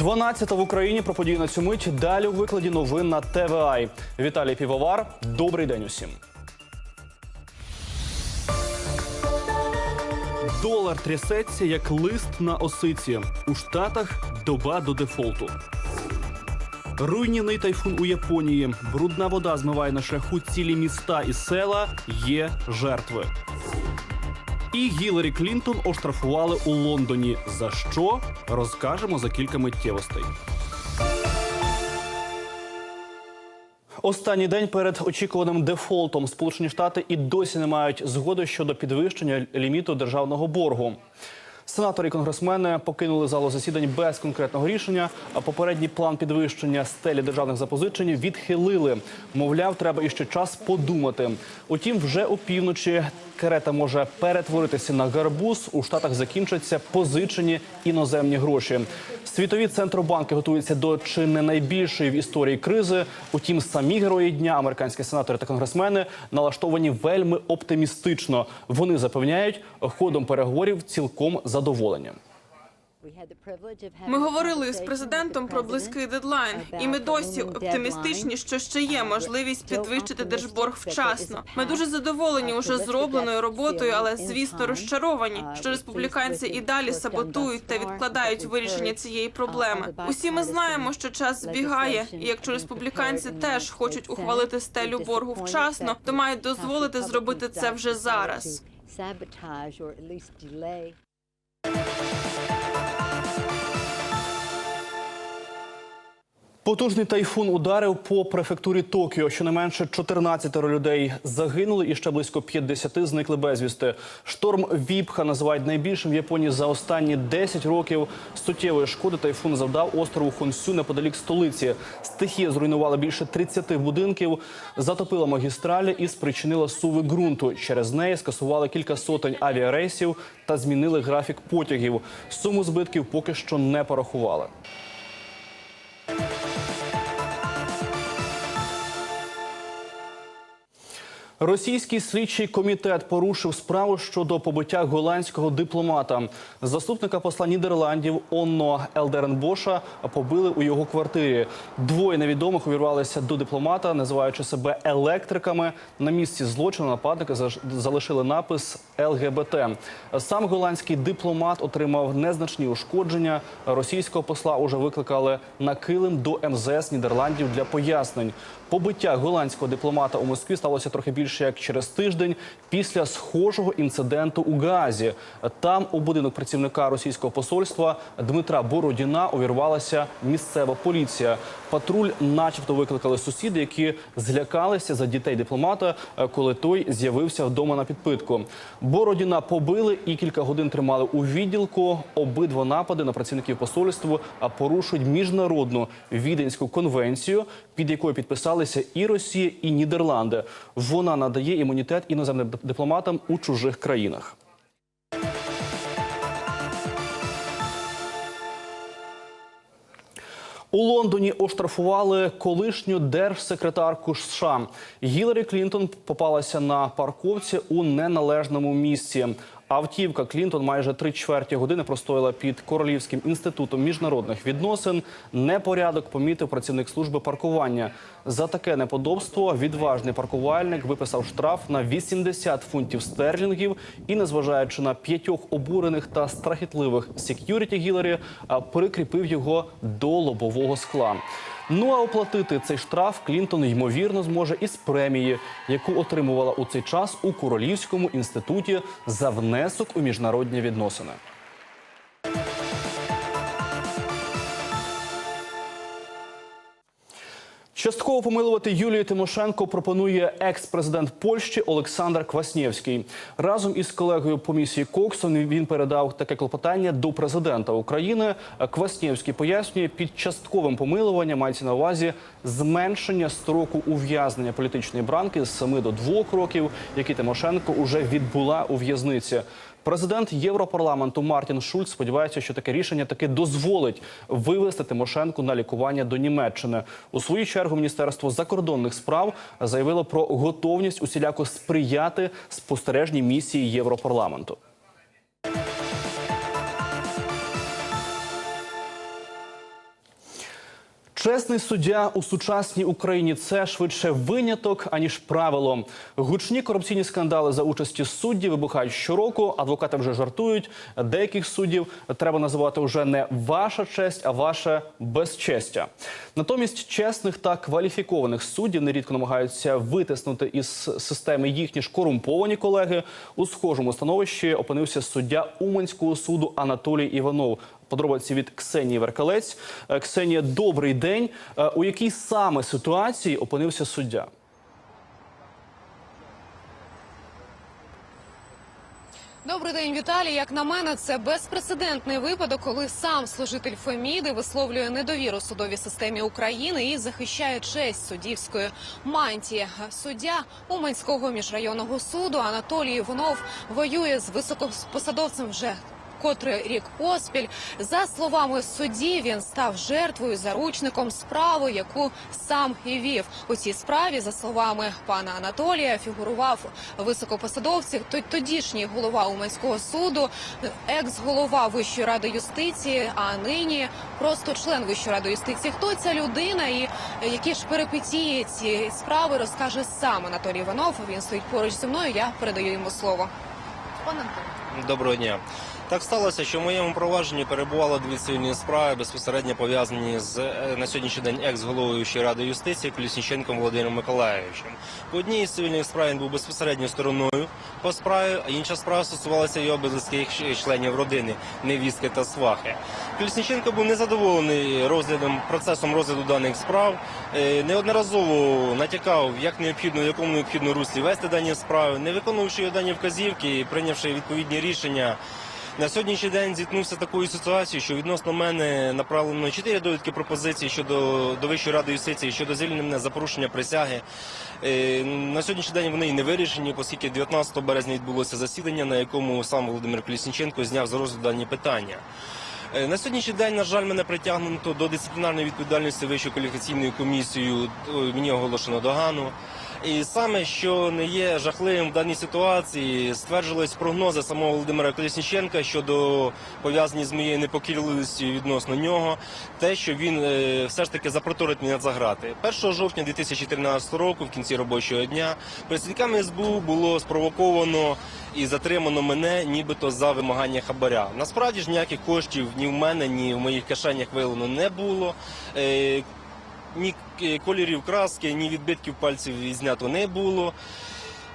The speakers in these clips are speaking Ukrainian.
12 в Україні про події на цю мить. Далі у викладі новин на ТВА. Віталій Півовар. Добрий день усім. Долар трясеться як лист на осиці. У Штатах доба до дефолту. Руйнівний тайфун у Японії. Брудна вода змиває на шляху цілі міста і села. Є жертви. І Гіларі Клінтон оштрафували у Лондоні. За що розкажемо за кілька миттєвостей. Останній день перед очікуваним дефолтом Сполучені Штати і досі не мають згоди щодо підвищення ліміту державного боргу. Сенатори і конгресмени покинули залу засідань без конкретного рішення. А попередній план підвищення стелі державних запозичень відхилили. Мовляв, треба іще час подумати. Утім, вже опівночі керета може перетворитися на гарбуз. У штатах закінчаться позичені іноземні гроші. Світові центробанки готуються до чи не найбільшої в історії кризи. Утім, самі герої дня, американські сенатори та конгресмени, налаштовані вельми оптимістично. Вони запевняють, ходом переговорів цілком задоволені. Ми говорили з президентом про близький дедлайн, і ми досі оптимістичні, що ще є можливість підвищити держборг вчасно. Ми дуже задоволені уже зробленою роботою, але звісно розчаровані, що республіканці і далі саботують та відкладають вирішення цієї проблеми. Усі ми знаємо, що час збігає, і якщо республіканці теж хочуть ухвалити стелю боргу вчасно, то мають дозволити зробити це вже зараз. すっごい! Потужний тайфун ударив по префектурі Токіо. Щонайменше 14 людей загинули і ще близько 50 зникли безвісти. Шторм Віпха називають найбільшим в Японії за останні 10 років. Суттєвої шкоди тайфун завдав острову Хонсю неподалік столиці. Стихія зруйнувала більше 30 будинків, затопила магістралі і спричинила суви ґрунту. Через неї скасували кілька сотень авіарейсів та змінили графік потягів. Суму збитків поки що не порахували. Російський слідчий комітет порушив справу щодо побиття голландського дипломата. Заступника посла Нідерландів Онно Елдеренбоша побили у його квартирі. Двоє невідомих увірвалися до дипломата, називаючи себе електриками. На місці злочину нападники залишили напис ЛГБТ. Сам голландський дипломат отримав незначні ушкодження. Російського посла уже викликали на килим до МЗС Нідерландів для пояснень. Побиття голландського дипломата у Москві сталося трохи більше як через тиждень після схожого інциденту у Гаазі. Там у будинок працівника російського посольства Дмитра Бородіна увірвалася місцева поліція. Патруль, начебто, викликали сусіди, які злякалися за дітей дипломата, е, коли той з'явився вдома на підпитку. Бородіна побили і кілька годин тримали у відділку. Обидва напади на працівників посольства а, порушують міжнародну віденську конвенцію, під якою підписалися і Росія, і Нідерланди. Вона надає імунітет іноземним дипломатам у чужих країнах. У Лондоні оштрафували колишню держсекретарку США. Гіларі Клінтон попалася на парковці у неналежному місці. Автівка Клінтон майже три чверті години простояла під Королівським інститутом міжнародних відносин. Непорядок помітив працівник служби паркування. За таке неподобство відважний паркувальник виписав штраф на 80 фунтів стерлінгів і, незважаючи на п'ятьох обурених та страхітливих сек'юріті Гіларі, прикріпив його до лобового скла. Ну а оплатити цей штраф Клінтон ймовірно зможе із премії, яку отримувала у цей час у Королівському інституті за внесок у міжнародні відносини. Частково помилувати Юлію Тимошенко пропонує екс-президент Польщі Олександр Кваснєвський. Разом із колегою по місії Коксон він передав таке клопотання до президента України. Кваснєвський пояснює, під частковим помилуванням мається на увазі зменшення строку ув'язнення політичної бранки з 7 до 2 років, які Тимошенко уже відбула у в'язниці. Президент Європарламенту Мартін Шульц сподівається, що таке рішення таки дозволить вивести Тимошенку на лікування до Німеччини. У свою чергу Міністерство закордонних справ заявило про готовність усіляко сприяти спостережній місії Європарламенту. Чесний суддя у сучасній Україні це швидше виняток аніж правило. Гучні корупційні скандали за участі суддів вибухають щороку. Адвокати вже жартують. Деяких суддів треба називати вже не ваша честь, а ваше безчестя. Натомість чесних та кваліфікованих суддів нерідко намагаються витиснути із системи їхні ж корумповані колеги. У схожому становищі опинився суддя Уманського суду Анатолій Іванов. Подробиці від Ксенії Веркалець. Е, Ксенія, добрий день. Е, У якій саме ситуації опинився суддя? Добрий день, Віталій. Як на мене, це безпрецедентний випадок, коли сам служитель Феміди висловлює недовіру судовій системі України і захищає честь суддівської мантії. Суддя Уманського міжрайонного суду Анатолій Іванов воює з високопосадовцем вже. Котрий рік поспіль, за словами судді, він став жертвою заручником справи, яку сам і вів. У цій справі, за словами пана Анатолія, фігурував високопосадовці. то- Тодішній голова Уманського суду, екс-голова Вищої ради юстиції, а нині просто член Вищої ради юстиції. Хто ця людина і які ж перипетії цієї справи розкаже сам Анатолій Іванов. Він стоїть поруч зі мною. Я передаю йому слово. Пане Доброго дня. Так сталося, що в моєму провадженні перебувало дві цивільні справи, безпосередньо пов'язані з е, на сьогоднішній день екс-головою ради юстиції Колісніченком Володимиром Миколаєвичем. По одній з цивільних справ він був безпосередньо стороною по справі, а інша справа стосувалася його близьких членів родини, невістки та свахи. Колісніченко був незадоволений розглядом процесом розгляду даних справ. Е, Неодноразово натякав, як необхідно, в якому необхідно руслі вести дані справи, не його дані вказівки і прийнявши відповідні рішення. На сьогоднішній день зіткнувся такою ситуацією, що відносно мене направлено чотири довідки пропозиції щодо до Вищої ради юстиції щодо звільнення за порушення присяги. Е, На сьогоднішній день вони і не вирішені, оскільки 19 березня відбулося засідання, на якому сам Володимир Колісніченко зняв з розгляду дані питання. Е, На сьогоднішній день, на жаль, мене притягнуто до дисциплінарної відповідальності Вищою кваліфікаційною комісією. Е, Мені оголошено догану. І саме, що не є жахливим в даній ситуації, стверджувались прогнози самого Володимира Колісніченка щодо пов'язані з моєю непокірливістю відносно нього, те, що він е, все ж таки запроторить мене за грати. 1 жовтня 2013 року, в кінці робочого дня, працівниками СБУ було спровоковано і затримано мене, нібито за вимагання хабаря. Насправді ж ніяких коштів ні в мене, ні в моїх кишенях виявлено не було. Е, ні кольорів краски, ні відбитків пальців знято не було.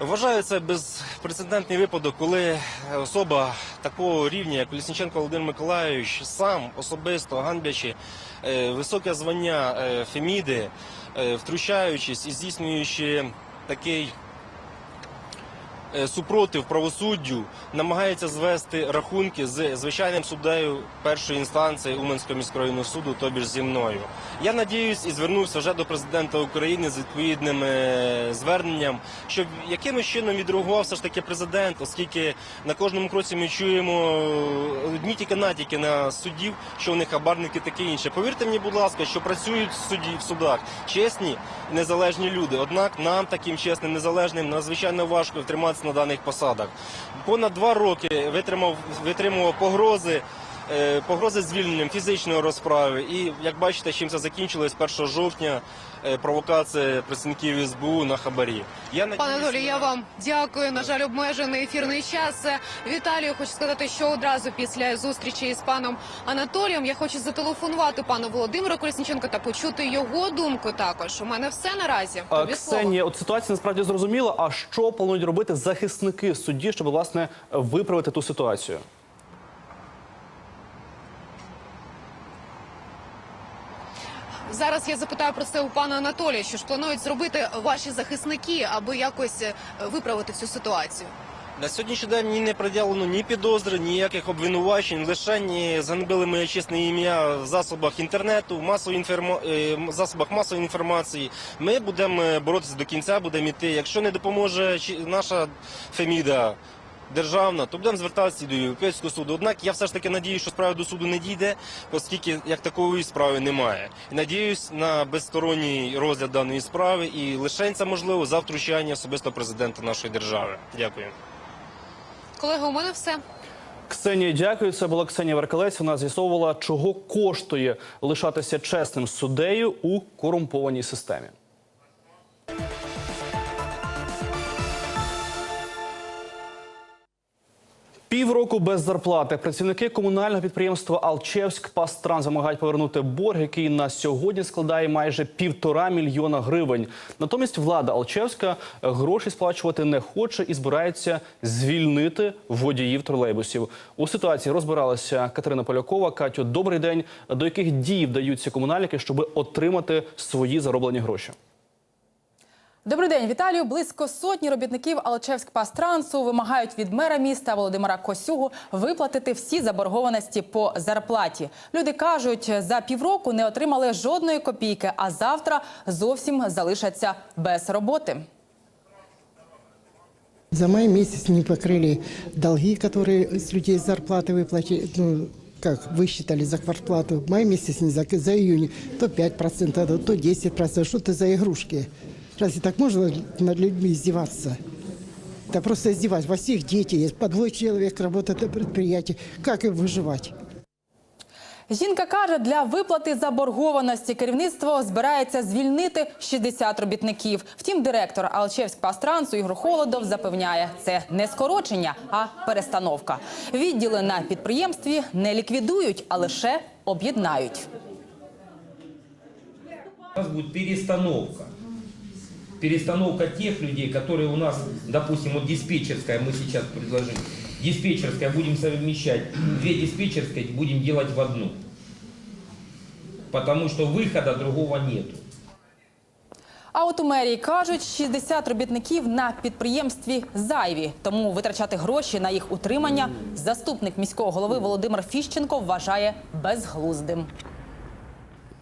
Вважаю це безпрецедентний випадок, коли особа такого рівня, як Лісніченко Володимир Миколайович, сам особисто ганблячи е, високе звання е, Феміди, е, втручаючись і здійснюючи такий супротив правосуддю, намагається звести рахунки з звичайним суддею першої інстанції Уманського міськрайонного суду, тобі ж зі мною. Я надіюсь і звернувся вже до президента України з відповідним е, зверненням, щоб якимось чином відреагував все ж таки президент, оскільки на кожному кроці ми чуємо е, одні тільки натяки на суддів, що вони хабарники таке інше. Повірте мені, будь ласка, що працюють в суді в судах чесні, незалежні люди. Однак нам таким чесним, незалежним надзвичайно важко втриматися на даних посадах. Понад два роки витримав витримував погрози. е, Погрози звільненням фізичної розправи, і як бачите, чим це закінчилось 1 жовтня. Е, Провокація працівників СБУ на хабарі. Я Пане Анатолій, я вам дякую. На жаль, обмежений ефірний час. Е, Віталію, хочу сказати, що одразу після зустрічі з паном Анатолієм я хочу зателефонувати пану Володимиру Колісніченко та почути його думку. Також у мене все наразі. Тобі слово. Ксенія, от ситуація насправді зрозуміла. А що планують робити захисники судді, щоб власне виправити ту ситуацію? Зараз я запитаю про це у пана Анатолія. Що ж планують зробити ваші захисники, аби якось е, виправити цю ситуацію? На сьогоднішній день мені не приділено ні підозри, ніяких обвинувачень. Лише ні зганьбили моє чесне ім'я в засобах інтернету, в масовій інформа... е, засобах масової інформації. Ми будемо боротися до кінця, будемо йти. Якщо не допоможе наша Феміда державна, то будемо звертатися і до Європейського суду. Однак я все ж таки надію, що справа до суду не дійде, оскільки як такої справи немає. І надіюсь на безсторонній розгляд даної справи і лише це можливо за втручання особисто президента нашої держави. Дякую. Колеги, у мене все. Ксенія, дякую. Це була Ксенія Веркалець. Вона з'ясовувала, чого коштує лишатися чесним суддею у корумпованій системі. Півроку без зарплати працівники комунального підприємства Алчевськ Пастран вимагають повернути борг, який на сьогодні складає майже півтора мільйона гривень. Натомість влада Алчевська гроші сплачувати не хоче і збирається звільнити водіїв тролейбусів. У ситуації розбиралася Катерина Полякова. Катю, добрий день. До яких дій вдаються комунальники, щоб отримати свої зароблені гроші? Добрий день, Віталію. Близько сотні робітників Алчевськ-Пастрансу вимагають від мера міста Володимира Косюгу виплатити всі заборгованості по зарплаті. Люди кажуть, за півроку не отримали жодної копійки, а завтра зовсім залишаться без роботи. За май месяц не покрыли долги, которые с людей зарплаты выплатили, ну, как высчитали за квартплату. Май месяц не за, за июнь то 5%, то 10%. Что это за игрушки? Разве так можно над людьми издеваться? Это просто издеваться. Во всех дети есть. По двое человек работает на предприятии. Как им выживать? Жінка каже, для виплати заборгованості керівництво збирається звільнити 60 робітників. Втім, директор Алчевськ-Пастрансу Ігор Холодов запевняє, це не скорочення, а перестановка. Відділи на підприємстві не ліквідують, а лише об'єднають. У нас будет перестановка Перестановка тех людей, которые у нас, допустим, вот диспетчерская, мы сейчас предложим, диспетчерская будем совмещать, две диспетчерские будем делать в одну. Потому что выхода другого нету. А от у мерії кажуть, 60 робітників на підприємстві зайві. Тому витрачати гроші на їх утримання заступник міського голови Володимир Фіщенко вважає безглуздим.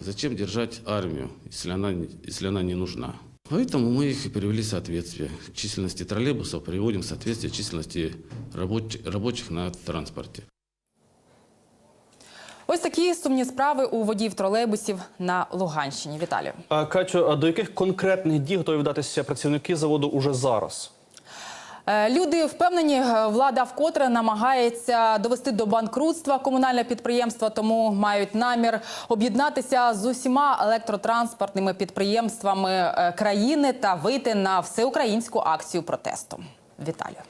Зачем держать армию, если она, не- если она не нужна? Поэтому мы их и привели в соответствие. К численности троллейбусов приводим в соответствие численности рабоч- рабочих на транспорте. Ось такі сумні справи у водіїв тролейбусів на Луганщині. Віталію. А, Катю, а до яких конкретних дій готові вдатися працівники заводу уже зараз? Е, Люди впевнені, е, влада вкотре намагається довести до банкрутства комунальне підприємство, тому мають намір об'єднатися з усіма електротранспортними підприємствами е, країни та вийти на всеукраїнську акцію протесту. Віталію.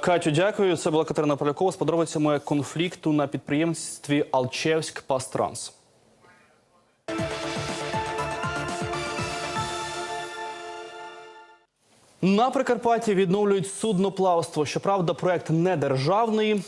Катю, дякую. Це була Катерина Полякова з подробицями конфлікту на підприємстві Алчевськ Пастранс. На Прикарпатті відновлюють судноплавство. Щоправда, проект не державний.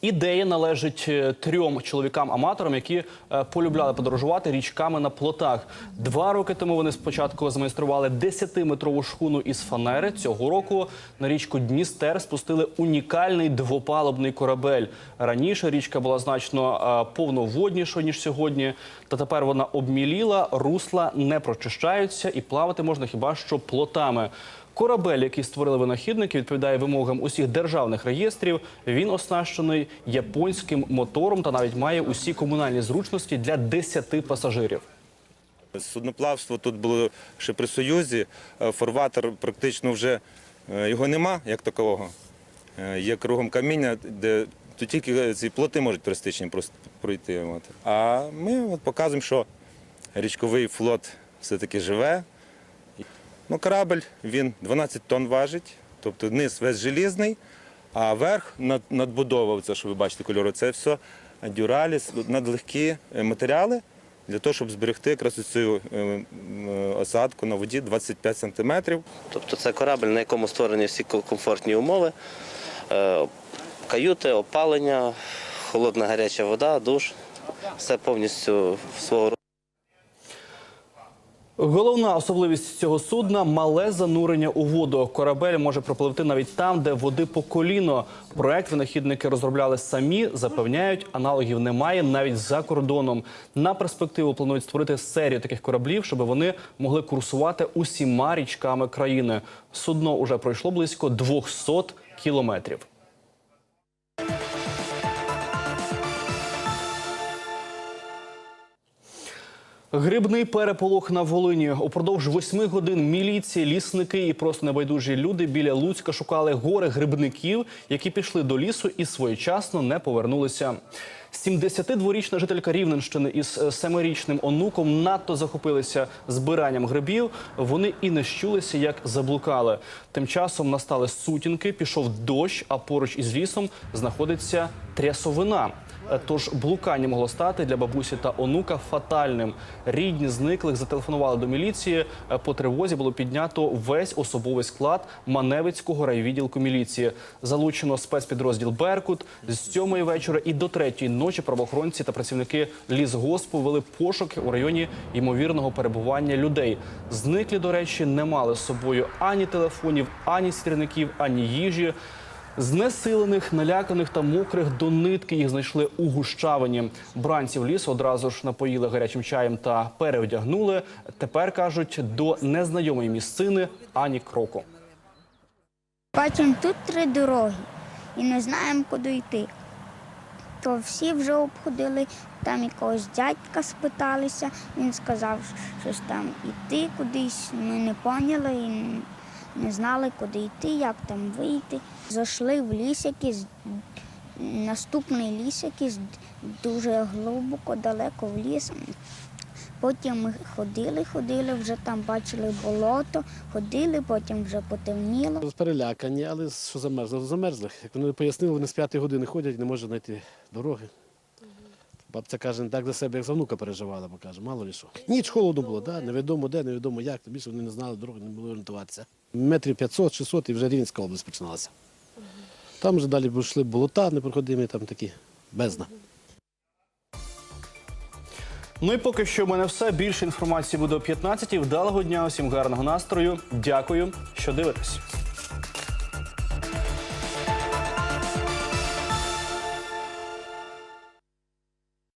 Ідея належить е, трьом чоловікам-аматорам, які е, полюбляли подорожувати річками на плотах. Два роки тому вони спочатку змайстрували 10-метрову шхуну із фанери. Цього року на річку Дністер спустили унікальний двопалубний корабель. Раніше річка була значно е, повноводнішою ніж сьогодні. Та тепер вона обміліла, русла не прочищаються і плавати можна хіба що плотами. Корабель, який створили винахідники, відповідає вимогам усіх державних реєстрів. Він оснащений японським мотором та навіть має усі комунальні зручності для 10 пасажирів. Судноплавство тут було ще при Союзі. Е, Форватер практично вже е, його нема як такового. Е, Є кругом каміння, де тут тільки ці плоти можуть туристичні пройти. А ми от показуємо, що річковий флот все-таки живе. Ну, корабль він 12 тонн важить, тобто низ весь желізний, а верх над, надбудова, це, що ви бачите кольору, це все дюралі, надлегкі е, матеріали для того, щоб зберегти якраз цю е, осадку на воді 25 сантиметрів. Тобто це корабль, на якому створені всі комфортні умови, Е, каюти, опалення, холодна гаряча вода, душ. Все повністю свого роду. Головна особливість цього судна мале занурення у воду. Корабель може пропливти навіть там, де води по коліно. Проект винахідники розробляли самі, запевняють, аналогів немає навіть за кордоном. На перспективу планують створити серію таких кораблів, щоб вони могли курсувати усіма річками країни. Судно уже пройшло близько 200 кілометрів. Грибний переполох на Волині. Упродовж восьми годин міліції, лісники і просто небайдужі люди біля Луцька шукали гори грибників, які пішли до лісу і своєчасно не повернулися. 72-річна жителька Рівненщини із е, семирічним онуком надто захопилися збиранням грибів. Вони і не щулися, як заблукали. Тим часом настали сутінки, пішов дощ, а поруч із лісом знаходиться трясовина. Е, Тож блукання могло стати для бабусі та онука фатальним. Рідні зниклих зателефонували до міліції. Е, По тривозі було піднято весь особовий склад Маневицького райвідділку міліції. Залучено спецпідрозділ Беркут з сьомої вечора і до третьої ночі. Правоохоронці та працівники лісгоспу вели пошуки у районі ймовірного перебування людей. Зниклі, до речі, не мали з собою ані телефонів, ані сірників, ані їжі. Знесилених, наляканих та мокрих до нитки їх знайшли у гущавині. Бранців лісу одразу ж напоїли гарячим чаєм та переодягнули. Тепер кажуть, до незнайомої місцини ані кроку. Бачимо тут три дороги і не знаємо, куди йти. То всі вже обходили, там якогось дядька спиталися, він сказав, що ж там іти кудись. Ми не поняли і не знали, куди йти, як там вийти. Зайшли в ліс якийсь, наступний ліс якийсь дуже глибоко, далеко в ліс. Потім ми ходили, ходили, вже там бачили болото, ходили, потім вже потемніло. Перелякані, але що замерзли? Замерзли. Як вони пояснили, вони з п'ятої години ходять не можуть знайти дороги. Бабця каже, не так за себе, як за внука переживала, бо каже, мало ли що. Ніч холодно було, да? невідомо де, невідомо як. Більше вони не знали дороги, не могли орієнтуватися. Метрів 500-600 і вже Рівненська область починалася. Там вже далі йшли болота непроходимі, там такі бездна. Ну і поки що в мене все. Більше інформації буде о 15 Вдалого дня, усім гарного настрою. Дякую, що дивитесь.